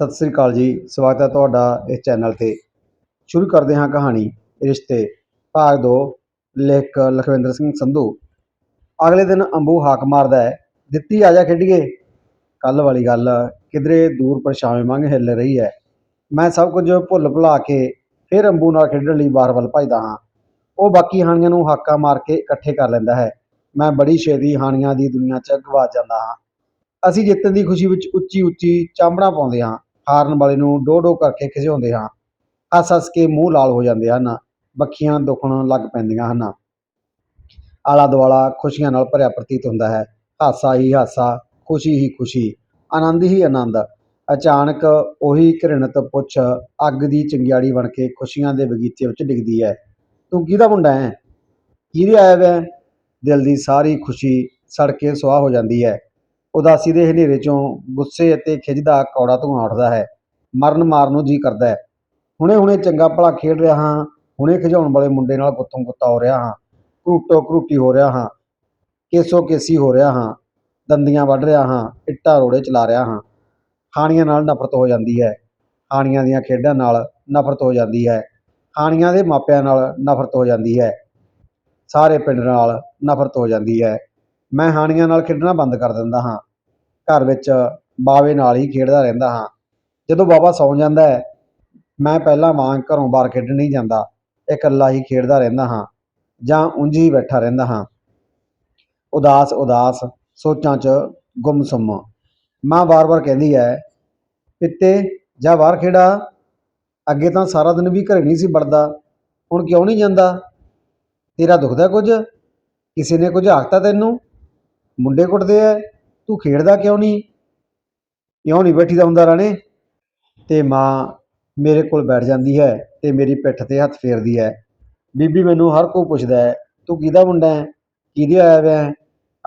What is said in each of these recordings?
ਸਤਿ ਸ੍ਰੀ ਅਕਾਲ ਜੀ, ਸਵਾਗਤ ਹੈ ਤੁਹਾਡਾ ਇਸ ਚੈਨਲ ਤੇ। ਸ਼ੁਰੂ ਕਰਦੇ ਹਾਂ ਕਹਾਣੀ, ਰਿਸ਼ਤੇ, ਭਾਗ 2 ਲੇਖਕ ਲਖਵਿੰਦਰ ਸਿੰਘ ਸੰਧੂ। ਅਗਲੇ ਦਿਨ ਅੰਬੂ ਹਾਕ ਮਾਰਦਾ ਹੈ, ਦਿੱਤੀ ਆ ਜਾ ਖੇਡੀਏ। ਕੱਲ ਵਾਲੀ ਗੱਲ, ਕਿਧਰੇ ਦੂਰ ਪਰਛਾਵੇਂ ਵਾਂਗ ਹਿੱਲ ਰਹੀ ਹੈ। ਮੈਂ ਸਭ ਕੁਝ ਭੁੱਲ ਭੁਲਾ ਕੇ ਫਿਰ ਅੰਬੂ ਨਾਲ ਖੇਡਣ ਲਈ ਬਾਹਰ ਵੱਲ ਭੱਜਦਾ ਹਾਂ। ਉਹ ਬਾਕੀ ਹਾਣੀਆਂ ਨੂੰ ਹਾਕਾ ਮਾਰ ਕੇ ਇਕੱਠੇ ਕਰ ਲੈਂਦਾ ਹੈ। ਮੈਂ ਬੜੀ ਛੇਤੀ ਹਾਣੀਆਂ ਦੀ ਦੁਨੀਆ 'ਚ ਗਵਾ ਜਾਂਦਾ ਹਾਂ। ਅਸੀਂ ਜਿੱਤਣ ਦੀ ਖੁਸ਼ੀ ਵਿੱਚ ਉੱਚੀ ਉੱਚੀ ਚਾਂਬੜਾ ਪਾਉਂਦੇ ਹਾਂ। ਹਾਰਨ ਵਾਲੇ ਨੂੰ ਡੋ ਡੋ ਕਰਕੇ ਖਿਜਾਉਂਦੇ ਹਾਂ। ਹੱਸ ਹੱਸ ਕੇ ਮੂੰਹ ਲਾਲ ਹੋ ਜਾਂਦੇ ਹਨ। ਬੱਖੀਆਂ ਦੁਖਣ ਲੱਗ ਪੈਂਦੀਆਂ ਹਨ। ਆਲਾ ਦੁਆਲਾ ਖੁਸ਼ੀਆਂ ਨਾਲ ਭਰਿਆ ਪ੍ਰਤੀਤ ਹੁੰਦਾ ਹੈ। ਹਾਸਾ ਹੀ ਹਾਸਾ, ਖੁਸ਼ੀ ਹੀ ਖੁਸ਼ੀ, ਆਨੰਦ ਹੀ ਆਨੰਦ। ਅਚਾਨਕ ਉਹੀ ਘ੍ਰਿਣਤ ਪੁੱਛ ਅੱਗ ਦੀ ਚੰਗਿਆੜੀ ਬਣ ਕੇ ਖੁਸ਼ੀਆਂ ਦੇ ਬਗੀਚੇ ਵਿੱਚ ਡਿੱਗਦੀ ਹੈ। ਤੂੰ ਕਿਹਦਾ ਮੁੰਡਾ ਹੈ? ਕਿਹਦੇ ਆਇਆ ਵੈ ਦਿਲ ਦੀ ਸਾਰੀ ਖੁਸ਼ੀ ਸੜ ਕੇ ਸੁਆਹ ਹੋ ਜਾਂਦੀ ਹੈ। ਉਦਾਸੀ ਦੇ ਹਨੇਰੇ ਚੋਂ ਗੁੱਸੇ ਅਤੇ ਖਿਝ ਦਾ ਕੌੜਾ ਧੂੰਆਂ ਉੱਠਦਾ ਹੈ। ਮਰਨ ਮਾਰਨ ਨੂੰ ਜੀ ਕਰਦਾ ਹੈ। ਹੁਣੇ ਹੁਣੇ ਚੰਗਾ ਭਲਾ ਖੇਡ ਰਿਹਾ ਹਾਂ। ਹੁਣੇ ਖਿਜਾਉਣ ਵਾਲੇ ਮੁੰਡੇ ਨਾਲ ਗੁੱਤੋਂ ਗੁੱਤਾ ਹੋ ਰਿਹਾ ਹਾਂ। ਘਰੂਟੋ ਘਰੂਟੀ ਹੋ ਰਿਹਾ ਹਾਂ। ਕੇਸੋ ਕੇਸੀ ਹੋ ਰਿਹਾ ਹਾਂ। ਦੰਦੀਆਂ ਵੱਢ ਰਿਹਾ ਹਾਂ। ਇੱਟਾਂ ਰੋੜੇ ਚਲਾ ਰਿਹਾ ਹਾਂ। ਹਾਣੀਆਂ ਨਾਲ ਨਫ਼ਰਤ ਹੋ ਜਾਂਦੀ ਹੈ। ਹਾਣੀਆਂ ਦੀਆਂ ਖੇਡਾਂ ਨਾਲ ਨਫ਼ਰਤ ਹੋ ਜਾਂਦੀ ਹੈ। ਹਾਣੀਆਂ ਦੇ ਮਾਪਿਆਂ ਨਾਲ ਨਫ਼ਰਤ ਹੋ ਜਾਂਦੀ ਹੈ। ਸਾਰੇ ਪਿੰਡ ਨਾਲ ਨਫ਼ਰਤ ਹੋ ਜਾਂਦੀ ਹੈ। ਮੈਂ ਹਾਣੀਆਂ ਨਾਲ ਖੇਡਣਾ ਬੰਦ ਕਰ ਦਿੰਦਾ ਹਾਂ। ਘਰ ਵਿੱਚ ਬਾਵੇ ਨਾਲ ਹੀ ਖੇਡਦਾ ਰਹਿੰਦਾ ਹਾਂ। ਜਦੋਂ ਬਾਬਾ ਸੌਂ ਜਾਂਦਾ ਹੈ, ਮੈਂ ਪਹਿਲਾਂ ਵਾਂਗ ਘਰੋਂ ਬਾਹਰ ਖੇਡਣ ਨਹੀਂ ਜਾਂਦਾ। ਇਕੱਲਾ ਹੀ ਖੇਡਦਾ ਰਹਿੰਦਾ ਹਾਂ ਜਾਂ ਉਂਝ ਹੀ ਬੈਠਾ ਰਹਿੰਦਾ ਹਾਂ। ਉਦਾਸ ਉਦਾਸ ਸੋਚਾਂ 'ਚ ਗੁੰਮਸੁੰਮ। ਮਾਂ ਵਾਰ-ਵਾਰ ਕਹਿੰਦੀ ਹੈ, ਪਿੱਤੇ, ਜਾ ਬਾਹਰ ਖੇਡਾ। ਅੱਗੇ ਤਾਂ ਸਾਰਾ ਦਿਨ ਵੀ ਘਰੇ ਨਹੀਂ ਸੀ ਵੜਦਾ। ਹੁਣ ਕਿਉਂ ਨਹੀਂ ਜਾਂਦਾ? ਤੇਰਾ ਦੁਖਦਾ ਕੁਝ? ਕਿਸੇ ਨੇ ਕੁਝ ਆਖਤਾ ਤੈਨੂੰ? ਮੁੰਡੇ ਕੁੱਟਦੇ ਐ ਤੂੰ ਖੇਡਦਾ ਕਿਉਂ ਨਹੀਂ? ਕਿਉਂ ਨਹੀਂ ਬੈਠੀ ਦਾ ਹੁੰਦਾ ਰਾਣੇ। ਤੇ ਮਾਂ ਮੇਰੇ ਕੋਲ ਬੈਠ ਜਾਂਦੀ ਹੈ ਤੇ ਮੇਰੀ ਪਿੱਠ ਤੇ ਹੱਥ ਫੇਰਦੀ ਹੈ। ਬੀਬੀ ਮੈਨੂੰ ਹਰ ਕੋਈ ਪੁੱਛਦਾ ਹੈ, ਤੂੰ ਕਿਹਦਾ ਮੁੰਡਾ ਹੈ? ਕਿਹਦੇ ਆਇਆ ਵੈ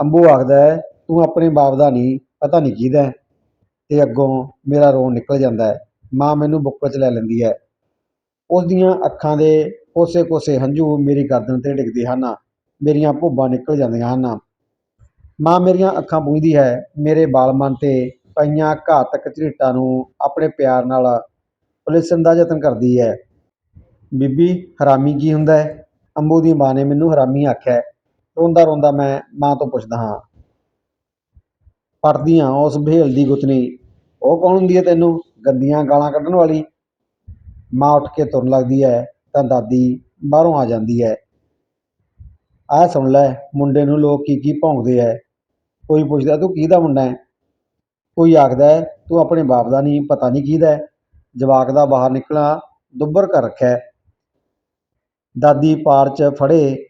ਅੰਬੂ ਆਖਦਾ ਹੈ, ਤੂੰ ਆਪਣੇ ਬਾਪ ਦਾ ਨਹੀਂ, ਪਤਾ ਨਹੀਂ ਕਿਹਦਾ ਹੈ। ਤੇ ਅੱਗੋਂ ਮੇਰਾ ਰੋਣ ਨਿਕਲ ਜਾਂਦਾ ਹੈ। ਮਾਂ ਮੈਨੂੰ ਬੁੱਕਲ 'ਚ ਲੈ ਲੈਂਦੀ ਹੈ। ਉਸ ਦੀਆਂ ਅੱਖਾਂ ਦੇ ਕੋਸੇ ਕੋਸੇ ਹੰਝੂ ਮੇਰੀ ਗਰਦਨ ਤੇ ਡਿੱਗਦੇ ਹਨ। ਮੇਰੀਆਂ ਭੁੱਬਾਂ ਨਿਕਲ ਜਾਂਦੀਆਂ ਹਨ। ਮਾਂ ਮੇਰੀਆਂ ਅੱਖਾਂ ਪੂੰਝਦੀ ਹੈ, ਮੇਰੇ ਬਾਲ ਮਨ ਤੇ ਪਈਆਂ ਘਾਤਕ ਝਰੀਟਾਂ ਨੂੰ ਆਪਣੇ ਪਿਆਰ ਨਾਲ ਪੁਲਿਸਣ ਦਾ ਯਤਨ ਕਰਦੀ ਹੈ। ਬੀਬੀ, ਹਰਾਮੀ ਕੀ ਹੁੰਦਾ ਹੈ? ਅੰਬੂ ਦੀ ਮਾਂ ਨੇ ਮੈਨੂੰ ਹਰਾਮੀ ਆਖਿਆ ਰੋਂਦਾ ਰੋਂਦਾ ਮੈਂ ਮਾਂ ਤੋਂ ਪੁੱਛਦਾ ਹਾਂ ਪੜਦੀ ਹਾਂ ਉਸ ਬਹੇਲ ਦੀ ਗੁੱਤਨੀ? ਉਹ ਕੌਣ ਹੁੰਦੀ ਹੈ ਤੈਨੂੰ? ਗੰਦੀਆਂ ਗਾਲਾਂ ਕੱਢਣ ਵਾਲੀ? ਮਾਂ ਉੱਠ ਕੇ ਤੁਰਨ ਲੱਗਦੀ ਹੈ, ਤਾਂ ਦਾਦੀ ਬਾਹਰੋਂ ਆ ਜਾਂਦੀ ਹੈ। ਆਹ ਸੁਣ ਲੈ, ਮੁੰਡੇ ਨੂੰ ਲੋਕ ਕੀ ਕੀ ਭੌਂਕਦੇ ਐ ਕੋਈ ਪੁੱਛਦਾ ਤੂੰ ਕਿਹਦਾ ਮੁੰਡਾ ਹੈ? ਕੋਈ ਆਖਦਾ ਤੂੰ ਆਪਣੇ ਬਾਪ ਦਾ ਨਹੀਂ, ਪਤਾ ਨਹੀਂ ਕਿਹਦਾ ਜਵਾਕ ਦਾ ਬਾਹਰ ਨਿਕਲਣਾ ਦੁੱਬਰ ਕਰ ਰੱਖਿਆ ਦਾਦੀ ਪਾਰ 'ਚ ਫੜੇ,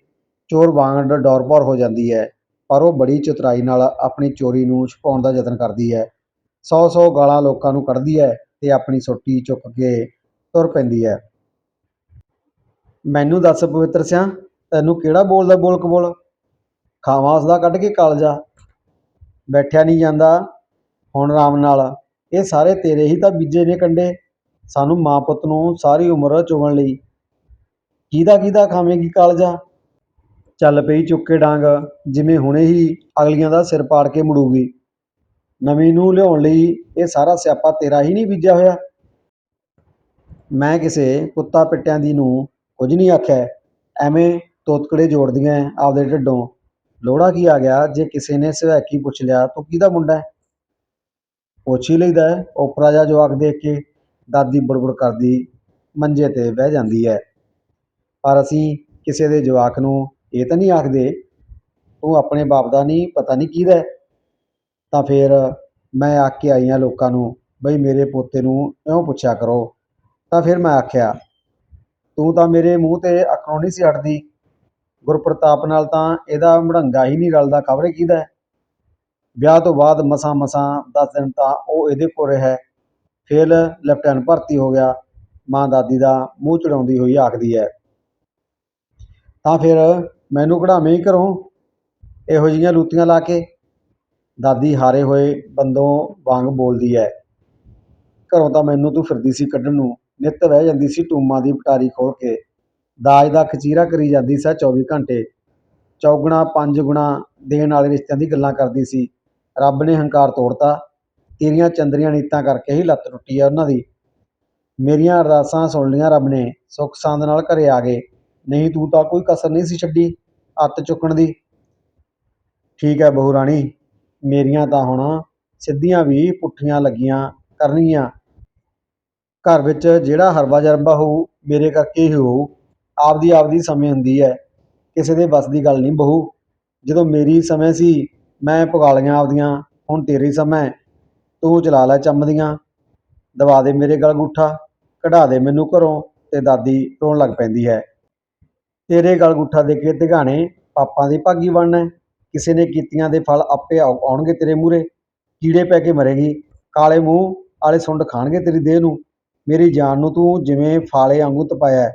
ਚੋਰ ਵਾਂਗ ਡੌਰ-ਭੌਰ ਹੋ ਜਾਂਦੀ ਹੈ, ਪਰ ਉਹ ਬੜੀ ਚਤਰਾਈ ਨਾਲ ਆਪਣੀ ਚੋਰੀ ਨੂੰ ਛੁਪਾਉਣ ਦਾ ਯਤਨ ਕਰਦੀ ਹੈ। ਸੌ ਸੌ ਗਾਲਾਂ ਲੋਕਾਂ ਨੂੰ ਕੱਢਦੀ ਹੈ ਤੇ ਆਪਣੀ ਸੋਟੀ ਚੁੱਕ ਕੇ ਤੁਰ ਪੈਂਦੀ ਹੈ। ਮੈਨੂੰ ਦੱਸ ਪਵਿੱਤਰ ਸਿਆ, ਤੈਨੂੰ ਕਿਹੜਾ ਬੋਲਦਾ ਬੋਲ ਕਬੋਲ? ਖਾਵਾਂ ਉਸਦਾ ਕੱਢ ਕੇ ਕਾਲਜਾ। ਬੈਠਿਆ ਨਹੀਂ ਜਾਂਦਾ। ਹੁਣ ਆਰਾਮ ਨਾਲ, ਇਹ ਸਾਰੇ ਤੇਰੇ ਹੀ ਤਾਂ ਬੀਜੇ ਨੇ ਕੰਡੇ। ਸਾਨੂੰ ਮਾਂ ਪੁੱਤ ਨੂੰ ਸਾਰੀ ਉਮਰ ਚੁਗਣ ਲਈ। ਕਿਹਦਾ ਕਿਹਦਾ ਖਾਵੇਂਗੀ ਕਾਲਜਾ? ਚੱਲ ਪਈ ਚੁੱਕ ਕੇ ਡਾਂਗ, ਜਿਵੇਂ ਹੁਣੇ ਹੀ ਅਗਲੀਆਂ ਦਾ ਸਿਰ ਪਾੜ ਕੇ ਮੁੜੂਗੀ। ਨਵੀਂ ਨੂੰ ਲਿਆਉਣ ਲਈ ਇਹ ਸਾਰਾ ਸਿਆਪਾ ਤੇਰਾ ਹੀ ਨਹੀਂ ਬੀਜਿਆ ਹੋਇਆ। ਮੈਂ ਕਿਸੇ ਕੁੱਤਾ ਪਿੱਟਿਆਂ ਦੀ ਨੂੰ ਕੁਝ ਨਹੀਂ ਆਖਿਆ। ਐਵੇਂ ਤੋਤਕੜੇ ਜੋੜਦੀਆਂ ਆਪਦੇ ਢਿੱਡੋਂ। ਲੋੜਾ ਕੀ ਆ ਗਿਆ? ਜੇ ਕਿਸੇ ਨੇ ਸਵੈਕੀ ਪੁੱਛ ਲਿਆ, ਤੂੰ ਕਿਹਦਾ ਮੁੰਡਾ ਹੈ? ਪੁੱਛ ਹੀ ਲਈਦਾ ਹੈ। ਓਪਰਾ ਜਿਹਾ ਜਵਾਕ ਦੇਖ ਕੇ ਦਾਦੀ ਬੁੜਬੁੜ ਕਰਦੀ ਮੰਜੇ ਤੇ ਬਹਿ ਜਾਂਦੀ ਹੈ। ਪਰ ਅਸੀਂ ਕਿਸੇ ਦੇ ਜਵਾਕ ਨੂੰ ਇਹ ਤਾਂ ਨਹੀਂ ਆਖਦੇ, ਤੂੰ ਆਪਣੇ ਬਾਪ ਦਾ ਨਹੀਂ, ਪਤਾ ਨਹੀਂ ਕਿਹਦਾ ਤਾਂ ਫਿਰ ਮੈਂ ਆਖ ਕੇ ਆਈ ਹਾਂ ਲੋਕਾਂ ਨੂੰ, ਬਈ ਮੇਰੇ ਪੋਤੇ ਨੂੰ ਇਉਂ ਪੁੱਛਿਆ ਕਰੋ। ਤਾਂ ਫਿਰ ਮੈਂ ਆਖਿਆ, ਤੂੰ ਤਾਂ ਮੇਰੇ ਮੂੰਹ ਤੇ ਅੱਖੋਂ ਨਹੀਂ ਸੀ ਹਟਦੀ ਗੁਰਪ੍ਰਤਾਪ ਨਾਲ ਤਾਂ ਇਹਦਾ ਮੜੰਗਾ ਹੀ ਨਹੀਂ ਰਲਦਾ, ਖਬਰੇ ਕਿਹਦਾ ਵਿਆਹ ਤੋਂ ਬਾਅਦ ਮਸਾਂ ਮਸਾਂ 10 ਦਿਨ ਤਾਂ ਉਹ ਇਹਦੇ ਕੋਲ ਰਿਹਾ ਫਿਰ ਲੈਫਟੀਨੈਂਟ ਭਰਤੀ ਹੋ ਗਿਆ, ਮਾਂ ਦਾਦੀ ਦਾ ਮੂੰਹ ਚੜਾਉਂਦੀ ਹੋਈ ਆਖਦੀ ਹੈ। ਤਾਂ ਫਿਰ ਮੈਨੂੰ ਕਢਾਵੇਂ ਹੀ ਘਰੋਂ ਇਹੋ ਜਿਹੀਆਂ ਲੂਤੀਆਂ ਲਾ ਕੇ। ਦਾਦੀ ਹਾਰੇ ਹੋਏ ਬੰਦੋਂ ਵਾਂਗ ਬੋਲਦੀ ਹੈ, ਘਰੋਂ ਤਾਂ ਮੈਨੂੰ ਤੂੰ ਫਿਰਦੀ ਸੀ ਕੱਢਣ ਨੂੰ, ਨਿੱਤ ਬਹਿ ਜਾਂਦੀ ਸੀ ਟੂਮਾਂ ਦੀ ਪਟਾਰੀ ਖੋਲ ਕੇ। ਦਾਜ ਦਾ ਖਚੀਰਾ ਕਰੀ ਜਾਂਦੀ ਸਾ 24 ਘੰਟੇ। ਚੌਗਣਾ, ਪੰਜ ਗੁਣਾ ਦੇਣ ਵਾਲੇ ਰਿਸ਼ਤਿਆਂ ਦੀ ਗੱਲਾਂ ਕਰਦੀ ਸੀ। ਰੱਬ ਨੇ ਹੰਕਾਰ ਤੋੜਤਾ। ਤੇਰੀਆਂ ਚੰਦਰੀਆਂ ਨੀਤਾਂ ਕਰਕੇ ਹੀ ਲੱਤ ਟੁੱਟੀ ਆ ਉਹਨਾਂ ਦੀ। ਮੇਰੀਆਂ ਅਰਦਾਸਾਂ ਸੁਣ ਲੀਆਂ ਰੱਬ ਨੇ। ਸੁੱਖ ਸੰਦ ਨਾਲ ਘਰੇ ਆ ਗਏ। ਨਹੀਂ, ਤੂੰ ਤਾਂ ਕੋਈ ਕਸਰ ਨਹੀਂ ਸੀ ਛੱਡੀ, ਅੱਤ ਚੁੱਕਣ ਦੀ। ਠੀਕ ਹੈ ਬਹੂ ਰਾਣੀ, ਮੇਰੀਆਂ ਤਾਂ ਹੁਣ ਸਿੱਧੀਆਂ ਵੀ ਪੁੱਠੀਆਂ ਲੱਗੀਆਂ ਕਰਨਗੀਆਂ ਘਰ ਵਿੱਚ ਜਿਹੜਾ ਹਰਬਾ ਜਰਬਾ ਹੋਊ, ਮੇਰੇ ਕਰਕੇ ਹੀ ਹੋਊ। ਆਪਦੀ ਆਪਦੀ ਸਮੇਂ ਹੁੰਦੀ ਹੈ। ਕਿਸੇ ਦੇ ਵੱਸ ਦੀ ਗੱਲ ਨਹੀਂ, ਬਹੂ। ਜਦੋਂ ਮੇਰੀ ਸਮੇਂ ਸੀ, ਮੈਂ ਪੁਗਾ ਲਈਆਂ ਆਪਦੀਆਂ। ਹੁਣ ਤੇਰੀ ਸਮੇਂ ਤੂੰ ਚਲਾ ਲੈ ਚੰਮਦੀਆਂ ਦਵਾ ਦੇ ਮੇਰੇ ਗਲ ਗੁੱਠਾ। ਕਢਾ ਦੇ ਮੈਨੂੰ ਘਰੋਂ ਤੇ ਦਾਦੀ ਰੋਣ ਲੱਗ ਪੈਂਦੀ ਹੈ। ਤੇਰੇ ਗਲ ਗੁੱਠਾ ਦੇ ਕੇ ਦਿਗਾਣੇ ਪਾਪਾਂ ਦੀ ਭਾਗੀ ਬਣਨਾ ਕਿਸੇ ਨੇ ਕੀਤੀਆਂ ਦੇ ਫਲ ਆਪੇ ਆਉ- ਆਉਣਗੇ ਤੇਰੇ ਮੂਹਰੇ। ਕੀੜੇ ਪੈ ਕੇ ਮਰੇਗੀ। ਕਾਲੇ ਮੂੰਹ ਵਾਲੇ ਸੁੰਡ ਖਾਣਗੇ ਤੇਰੀ ਦੇਹ ਨੂੰ। ਮੇਰੀ ਜਾਨ ਨੂੰ ਤੂੰ ਜਿਵੇਂ ਫਾਲੇ ਵਾਂਗੂ ਤਪਾਇਆ ਹੈ।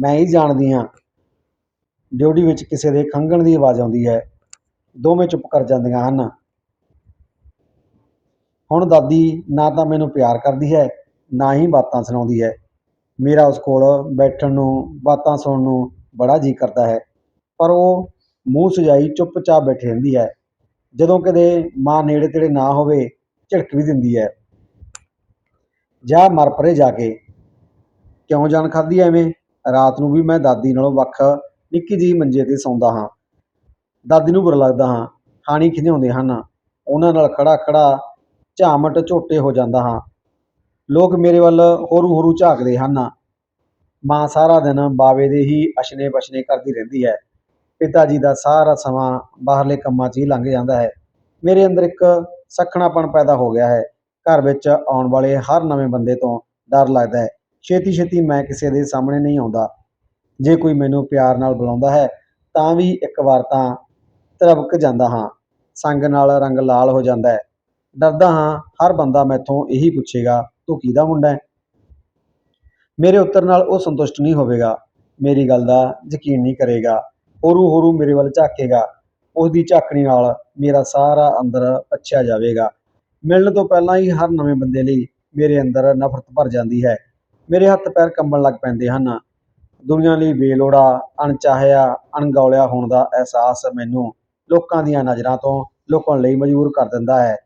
ਮੈਂ ਹੀ ਜਾਣਦੀ ਹਾਂ। ਡਿਊਟੀ ਵਿੱਚ ਕਿਸੇ ਦੇ ਖੰਘਣ ਦੀ ਆਵਾਜ਼ ਆਉਂਦੀ ਹੈ। ਦੋਵੇਂ ਚੁੱਪ ਕਰ ਜਾਂਦੀਆਂ ਹਨ। ਹੁਣ ਦਾਦੀ ਨਾ ਤਾਂ ਮੈਨੂੰ ਪਿਆਰ ਕਰਦੀ ਹੈ, ਨਾ ਹੀ ਬਾਤਾਂ ਸੁਣਾਉਂਦੀ ਹੈ। ਮੇਰਾ ਉਸ ਕੋਲ ਬੈਠਣ ਨੂੰ, ਬਾਤਾਂ ਸੁਣਨ ਨੂੰ ਬੜਾ ਜੀ ਕਰਦਾ ਹੈ। ਪਰ ਉਹ ਮੂੰਹ ਸਜਾਈ ਚੁੱਪਚਾਪ ਬੈਠੀ ਰਹਿੰਦੀ ਹੈ। ਜਦੋਂ ਕਦੇ ਮਾਂ ਨੇੜੇ ਤੇੜੇ ਨਾ ਹੋਵੇ, ਝਿੜਕ ਵੀ ਦਿੰਦੀ ਹੈ। ਜਾ ਮਰ ਪਰੇ ਜਾ ਕੇ। ਕਿਉਂ ਜਾਨ ਖਾਧੀ ਐਵੇਂ? ਰਾਤ ਨੂੰ ਵੀ ਮੈਂ ਦਾਦੀ ਨਾਲੋਂ ਵੱਖ ਨਿੱਕੀ ਜਿਹੀ ਮੰਜੇ ਤੇ ਸੌਂਦਾ ਹਾਂ। ਦਾਦੀ ਨੂੰ ਬੁਰਾ ਲੱਗਦਾ ਹਾਂ, ਹਾਣੀ ਖਿਝਾਉਂਦੇ ਹਨ। ਉਹਨਾਂ ਨਾਲ ਖੜਾ ਖੜਾ ਝਾਮਟ ਝੋਟੇ ਹੋ ਜਾਂਦਾ ਹਾਂ। ਲੋਕ ਮੇਰੇ ਵੱਲ ਹੋਰੂ ਹੋਰੂ ਝਾਕਦੇ ਹਨ। ਮਾਂ ਸਾਰਾ ਦਿਨ ਬਾਵੇ ਦੇ ਹੀ ਅਸ਼ਨੇ ਬਸ਼ਨੇ ਕਰਦੀ ਰਹਿੰਦੀ ਹੈ। ਪਿਤਾ ਜੀ ਦਾ ਸਾਰਾ ਸਮਾਂ ਬਾਹਰਲੇ ਕੰਮਾਂ 'ਚ ਹੀ ਲੰਘ ਜਾਂਦਾ ਹੈ। ਮੇਰੇ ਅੰਦਰ ਇੱਕ ਸਖਣਾਪਣ ਪੈਦਾ ਹੋ ਗਿਆ ਹੈ। ਘਰ ਵਿੱਚ ਆਉਣ ਵਾਲੇ ਹਰ ਨਵੇਂ ਬੰਦੇ ਤੋਂ ਡਰ ਲੱਗਦਾ ਹੈ। ਛੇਤੀ ਛੇਤੀ ਮੈਂ ਕਿਸੇ ਦੇ ਸਾਹਮਣੇ ਨਹੀਂ ਆਉਂਦਾ। ਜੇ ਕੋਈ ਮੈਨੂੰ ਪਿਆਰ ਨਾਲ ਬੁਲਾਉਂਦਾ ਹੈ, ਤਾਂ ਵੀ ਇੱਕ ਵਾਰ ਤਾਂ ਤਰਬਕ ਜਾਂਦਾ ਹਾਂ। ਸੰਗ ਨਾਲ ਰੰਗ ਲਾਲ ਹੋ ਜਾਂਦਾ ਹੈ। ਡਰਦਾ ਹਾਂ, ਹਰ ਬੰਦਾ ਮੈਥੋਂ ਇਹੀ ਪੁੱਛੇਗਾ, ਤੂੰ ਕਿਹਦਾ ਮੁੰਡਾ ਹੈ? ਮੇਰੇ ਉੱਤਰ ਨਾਲ ਉਹ ਸੰਤੁਸ਼ਟ ਨਹੀਂ ਹੋਵੇਗਾ। ਮੇਰੀ ਗੱਲ ਦਾ ਯਕੀਨ ਨਹੀਂ ਕਰੇਗਾ। ਹੋਰੂ ਹੋਰੂ ਮੇਰੇ ਵੱਲ ਝਾਕੇਗਾ। ਉਸ ਦੀ ਝਾਕਣੀ ਨਾਲ ਮੇਰਾ ਸਾਰਾ ਅੰਦਰ ਪੱਛਿਆ ਜਾਵੇਗਾ। ਮਿਲਣ ਤੋਂ ਪਹਿਲਾਂ ਹੀ ਹਰ ਨਵੇਂ ਬੰਦੇ ਲਈ ਮੇਰੇ ਅੰਦਰ ਨਫ਼ਰਤ ਭਰ ਜਾਂਦੀ ਹੈ। ਮੇਰੇ ਹੱਥ ਪੈਰ ਕੰਬਣ ਲੱਗ ਪੈਂਦੇ ਹਨ। ਦੁਨੀਆ ਲਈ ਬੇਲੋੜਾ, ਅਣਚਾਹਿਆ, ਅਣਗੌਲਿਆ ਹੋਣ ਦਾ ਅਹਿਸਾਸ ਮੈਨੂੰ ਲੋਕਾਂ ਦੀਆਂ ਨਜ਼ਰਾਂ ਤੋਂ ਲੁਕਣ ਲਈ ਮਜਬੂਰ ਕਰ ਦਿੰਦਾ ਹੈ।